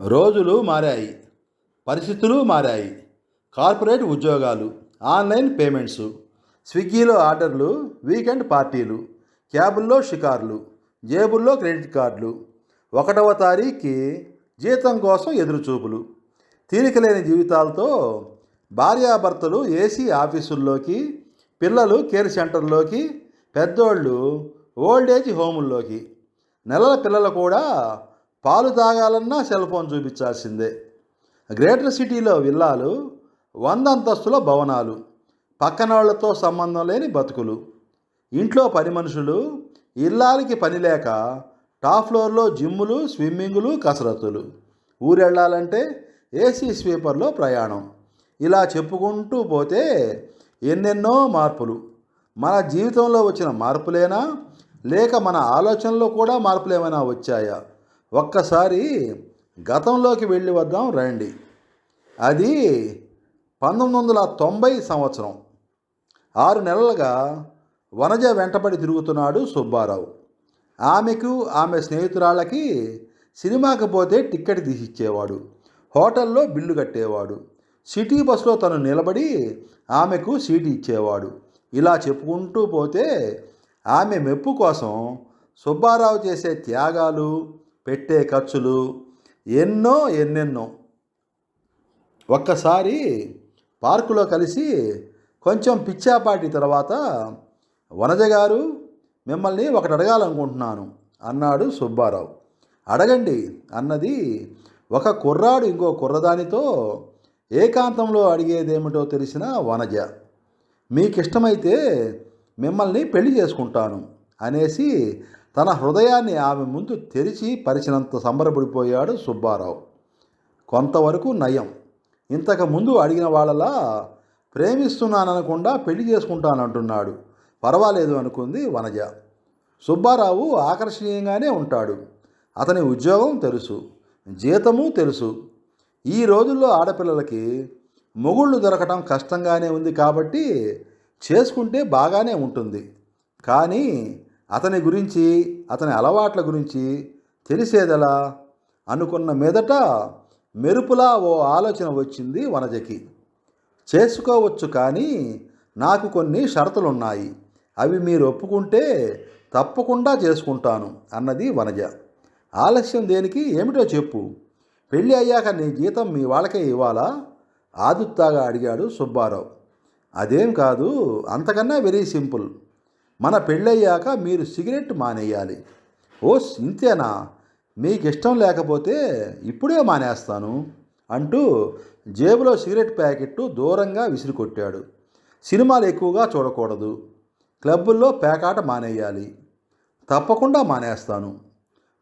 రోజులు మారాయి పరిస్థితులు మారాయి. కార్పొరేట్ ఉద్యోగాలు ఆన్లైన్ పేమెంట్స్ స్విగ్గీలో ఆర్డర్లు వీకెండ్ పార్టీలు క్యాబుల్లో షికార్లు జేబుల్లో క్రెడిట్ కార్డులు. ఒకటవ తారీఖుకి జీతం కోసం ఎదురుచూపులు. తీరికలేని జీవితాలతో భార్యాభర్తలు ఏసీ ఆఫీసుల్లోకి పిల్లలు కేర్ సెంటర్లోకి పెద్దోళ్ళు ఓల్డేజ్ హోముల్లోకి. నెలల పిల్లలు కూడా పాలు తాగాలన్నా సెల్ ఫోన్ చూపించాల్సిందే. గ్రేటర్ సిటీలో విల్లాలు వంద అంతస్తుల భవనాలు పక్కనోళ్ళతో సంబంధం లేని బతుకులు. ఇంట్లో పని మనుషులు ఇల్లాలకి పని లేక టాప్ ఫ్లోర్లో జిమ్ములు స్విమ్మింగులు కసరత్తులు. ఊరెళ్ళాలంటే ఏసీ స్వీపర్లో ప్రయాణం. ఇలా చెప్పుకుంటూ పోతే ఎన్నెన్నో మార్పులు. మన జీవితంలో వచ్చిన మార్పులేనా? లేక మన ఆలోచనలో కూడా మార్పులేమైనా వచ్చాయా? ఒక్కసారి గతంలోకి వెళ్ళి వద్దాం రండి. అది పంతొమ్మిది వందల తొంభై సంవత్సరం. ఆరు నెలలుగా వనజ వెంటబడి తిరుగుతున్నాడు సుబ్బారావు. ఆమెకు ఆమె స్నేహితురాళ్ళకి సినిమాకి పోతే టిక్కెట్ తీసిచ్చేవాడు హోటల్లో బిల్లు కట్టేవాడు. సిటీ బస్సులో తను నిలబడి ఆమెకు సీటు ఇచ్చేవాడు. ఇలా చెప్పుకుంటూ పోతే ఆమె మెప్పు కోసం సుబ్బారావు చేసే త్యాగాలు పెట్టే ఖర్చులు ఎన్నో ఎన్నెన్నో. ఒక్కసారి పార్కులో కలిసి కొంచెం పిచ్చాపాటి తర్వాత వనజ గారు మిమ్మల్ని ఒకటి అడగాలనుకుంటున్నాను అన్నాడు సుబ్బారావు. అడగండి అన్నది ఒక కుర్రాడు ఇంకో కుర్రదానితో ఏకాంతంలో అడిగేదేమిటో తెలిసిన వనజ. మీకిష్టమైతే మిమ్మల్ని పెళ్ళి చేసుకుంటాను అనేసి తన హృదయాన్ని ఆమె ముందు తెరిచి పరిచినంత సంబరపడిపోయాడు సుబ్బారావు. కొంతవరకు నయం. ఇంతకు ముందు అడిగిన వాళ్ళలా ప్రేమిస్తున్నాననకుండా పెళ్ళి చేసుకుంటానంటున్నాడు. పర్వాలేదు అనుకుంది వనజ. సుబ్బారావు ఆకర్షణీయంగానే ఉంటాడు. అతని ఉద్యోగం తెలుసు. జీతము తెలుసు. ఈ రోజుల్లో ఆడపిల్లలకి మొగుళ్ళు దొరకటం కష్టంగానే ఉంది కాబట్టి చేసుకుంటే బాగానే ఉంటుంది. కానీ అతని గురించి అతని అలవాట్ల గురించి తెలిసేదెలా? అనుకున్న మీదట మెరుపులా ఓ ఆలోచన వచ్చింది వనజకి. చేసుకోవచ్చు కానీ నాకు కొన్ని షరతులున్నాయి. అవి మీరు ఒప్పుకుంటే తప్పకుండా చేసుకుంటాను అన్నది వనజ. ఆలస్యం దేనికి? ఏమిటో చెప్పు. పెళ్ళి అయ్యాక నీ జీతం మీ వాళ్ళకే ఇవ్వాలా? ఆదుత్తాగా అడిగాడు సుబ్బారావు. అదేం కాదు అంతకన్నా వెరీ సింపుల్. మన పెళ్ళయ్యాక మీరు సిగరెట్ మానేయాలి. ఓ ఇంతేనా మీకు ఇష్టం లేకపోతే ఇప్పుడే మానేస్తాను అంటూ జేబులో సిగరెట్ ప్యాకెట్టు దూరంగా విసిరికొట్టాడు. సినిమాలు ఎక్కువగా చూడకూడదు. క్లబ్బుల్లో పేకాట మానేయాలి. తప్పకుండా మానేస్తాను.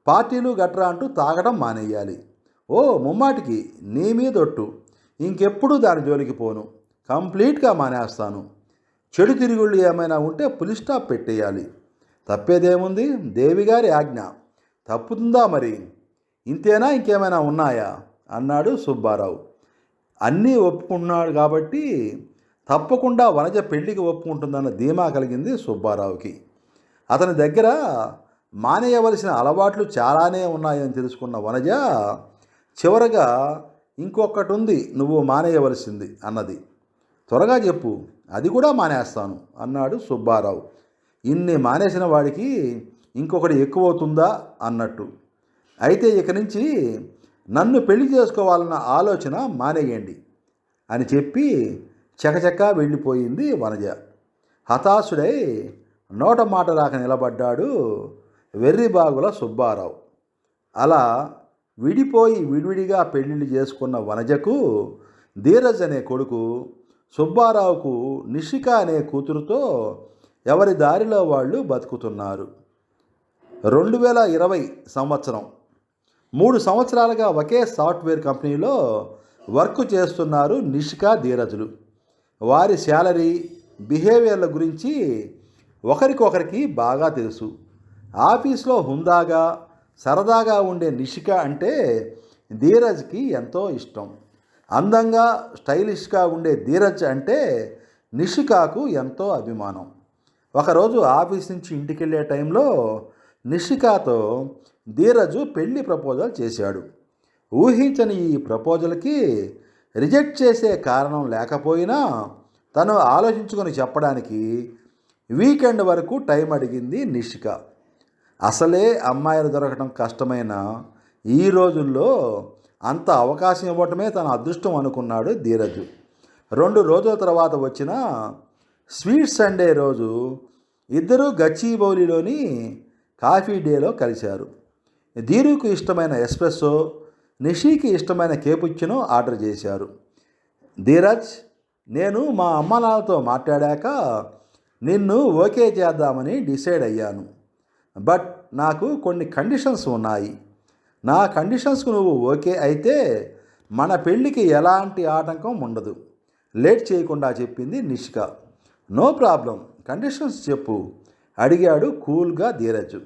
పార్టీలు గట్రా అంటూ తాగడం మానేయాలి. ఓ ముమ్మాటికి నీ మీదొట్టు. ఇంకెప్పుడు దాని జోలికి పోను. కంప్లీట్గా మానేస్తాను. చెడు తిరుగుళ్ళు ఏమైనా ఉంటే పులి స్టాప్ పెట్టేయాలి. తప్పేదేముంది? దేవిగారి ఆజ్ఞ. తప్పుతుందా మరి? ఇంతేనా? ఇంకేమైనా ఉన్నాయా? అన్నాడు సుబ్బారావు. అన్నీ ఒప్పుకుంటున్నాడు కాబట్టి తప్పకుండా వనజ పెళ్ళికి ఒప్పుకుంటుందన్న ధీమా కలిగింది సుబ్బారావుకి. అతని దగ్గర మానేయవలసిన అలవాట్లు చాలానే ఉన్నాయని తెలుసుకున్న వనజ చివరగా ఇంకొకటి ఉంది నువ్వు మానేయవలసింది అన్నది. త్వరగా చెప్పు అది కూడా మానేస్తాను అన్నాడు సుబ్బారావు. ఇన్ని మానేసిన వాడికి ఇంకొకటి ఎక్కువ అవుతుందా అన్నట్టు. అయితే ఇక నుంచి నన్ను పెళ్ళి చేసుకోవాలన్న ఆలోచన మానేయండి అని చెప్పి చకచక వెళ్ళిపోయింది వనజ. హతాశుడై నోట మాట రాక నిలబడ్డాడు వెర్రిబాగుల సుబ్బారావు. అలా విడిపోయి విడివిడిగా పెళ్ళిళ్ళు చేసుకున్న వనజకు ధీరజ్ అనే కొడుకు సుబ్బారావుకు నిషిక అనే కూతురుతో ఎవరి దారిలో వాళ్ళు బతుకుతున్నారు? రెండు వేల ఇరవై సంవత్సరం. మూడు సంవత్సరాలుగా ఒకే సాఫ్ట్వేర్ కంపెనీలో వర్క్ చేస్తున్నారు నిషిక ధీరజులు. వారి శాలరీ బిహేవియర్ల గురించి ఒకరికొకరికి బాగా తెలుసు. ఆఫీస్లో హుందాగా సరదాగా ఉండే నిషిక అంటే ధీరజ్కి ఎంతో ఇష్టం. అందంగా స్టైలిష్గా ఉండే ధీరజ్ అంటే నిషికాకు ఎంతో అభిమానం. ఒకరోజు ఆఫీస్ నుంచి ఇంటికి వెళ్ళే టైంలో నిషికాతో ధీరజు పెళ్ళి ప్రపోజల్ చేశాడు. ఊహించని ఈ ప్రపోజల్కి రిజెక్ట్ చేసే కారణం లేకపోయినా తను ఆలోచించుకొని చెప్పడానికి వీకెండ్ వరకు టైం అడిగింది నిషిక. అసలే అమ్మాయిలు దొరకడం కష్టమైన ఈ రోజుల్లో అంత అవకాశం ఇవ్వటమే తన అదృష్టం అనుకున్నాడు ధీరజ్. రెండు రోజుల తర్వాత వచ్చిన స్వీట్ సండే రోజు ఇద్దరూ గచ్చిబౌలిలోని కాఫీ డేలో కలిశారు. ధీరుకు ఇష్టమైన ఎస్ప్రెస్సో నిషికి ఇష్టమైన కేపుచ్చినో ఆర్డర్ చేశారు. ధీరజ్ నేను మా అమ్మానాన్నలతో మాట్లాడాక నిన్ను ఓకే చేద్దామని డిసైడ్ అయ్యాను. బట్ నాకు కొన్ని కండిషన్స్ ఉన్నాయి. నా కండిషన్స్కు నువ్వు ఓకే అయితే మన పెళ్ళికి ఎలాంటి ఆటంకం ఉండదు. లేట్ చేయకుండా చెప్పింది నిష్క. No problem. కండిషన్స్ చెప్పు. అడిగాడు కూల్గా Dheeraj.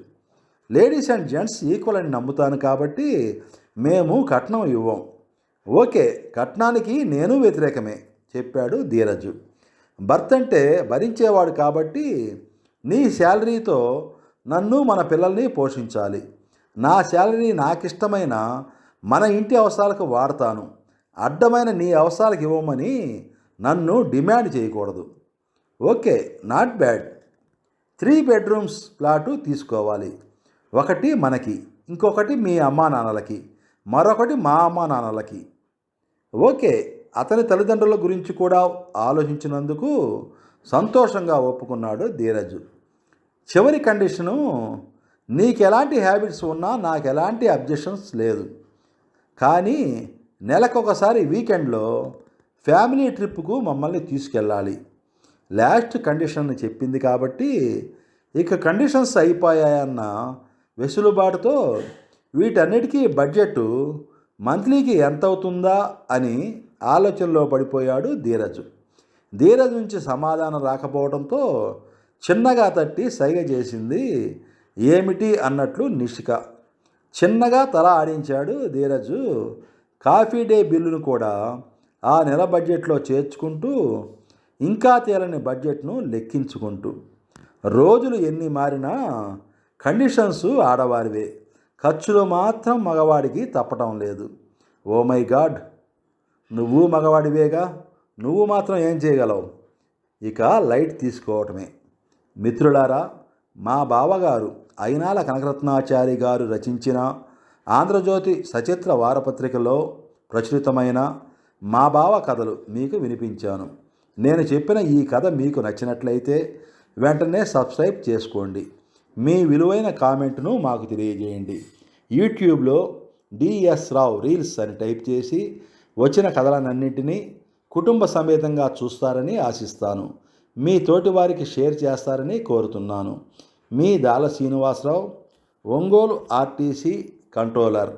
Ladies and gents equal అని నమ్ముతాను కాబట్టి మేము కట్నం ఇవ్వం. ఓకే కట్నానికి నేను వ్యతిరేకమే చెప్పాడు ధీరజ్. భర్త అంటే భరించేవాడు కాబట్టి నీ శాలరీతో నన్ను మన పిల్లల్ని పోషించాలి. నా శాలరీ నాకిష్టమైన మన ఇంటి అవసరాలకు వాడతాను. అడ్డమైన నీ అవసరాలకు ఇవ్వమని నన్ను డిమాండ్ చేయకూడదు. Okay not bad. Three bedrooms flat తీసుకోవాలి. ఒకటి మనకి ఇంకొకటి మీ అమ్మా నాన్నలకి మరొకటి మా అమ్మా నాన్నలకి ఓకే అతని తల్లిదండ్రుల గురించి కూడా ఆలోచించినందుకు సంతోషంగా ఒప్పుకున్నాడు ధీరజ్. చివరి కండిషను నీకు ఎలాంటి హ్యాబిట్స్ ఉన్నా నాకు ఎలాంటి అబ్జెక్షన్స్ లేదు. కానీ నెలకొకసారి వీకెండ్లో ఫ్యామిలీ ట్రిప్కు మమ్మల్ని తీసుకెళ్ళాలి. లాస్ట్ కండిషన్ చెప్పింది కాబట్టి ఇక కండిషన్స్ అయిపోయాయన్న వెసులుబాటుతో వీటన్నిటికీ బడ్జెట్ మంత్లీకి ఎంత అవుతుందా అని ఆలోచనలో పడిపోయాడు ధీరజ్. ధీరజ్ నుంచి సమాధానం రాకపోవడంతో చిన్నగా తట్టి సైగ చేసింది ఏమిటి అన్నట్లు నిషిక చిన్నగా తల ఆడించాడు ధీరజు. కాఫీ డే బిల్లును కూడా ఆ నెల బడ్జెట్లో చేర్చుకుంటూ ఇంకా తేలని బడ్జెట్ను లెక్కించుకుంటూ. రోజులు ఎన్ని మారినా కండిషన్స్ ఆడవారివే. ఖర్చులు మాత్రం మగవాడికి తప్పటం లేదు. Oh my god! నువ్వు మగవాడివేగా? నువ్వు మాత్రం ఏం చేయగలవు? ఇక లైట్ తీసుకోవటమే. మిత్రులారా మా బావగారు అయినాల కనకరత్నాచారి గారు రచించిన ఆంధ్రజ్యోతి సచిత్ర వారపత్రికలో ప్రచురితమైన మా బావ కథలు మీకు వినిపించాను. నేను చెప్పిన ఈ కథ మీకు నచ్చినట్లయితే వెంటనే సబ్స్క్రైబ్ చేసుకోండి. మీ విలువైన కామెంట్ను మాకు తెలియజేయండి. యూట్యూబ్లో డిఎస్ రావు రీల్స్ అని టైప్ చేసి వచ్చిన కథలన్నింటినీ కుటుంబ సమేతంగా చూస్తారని ఆశిస్తాను. మీ తోటి వారికి షేర్ చేస్తారని కోరుతున్నాను. మీ దాల శ్రీనివాసరావు ఒంగోలు ఆర్టీసీ కంట్రోలర్.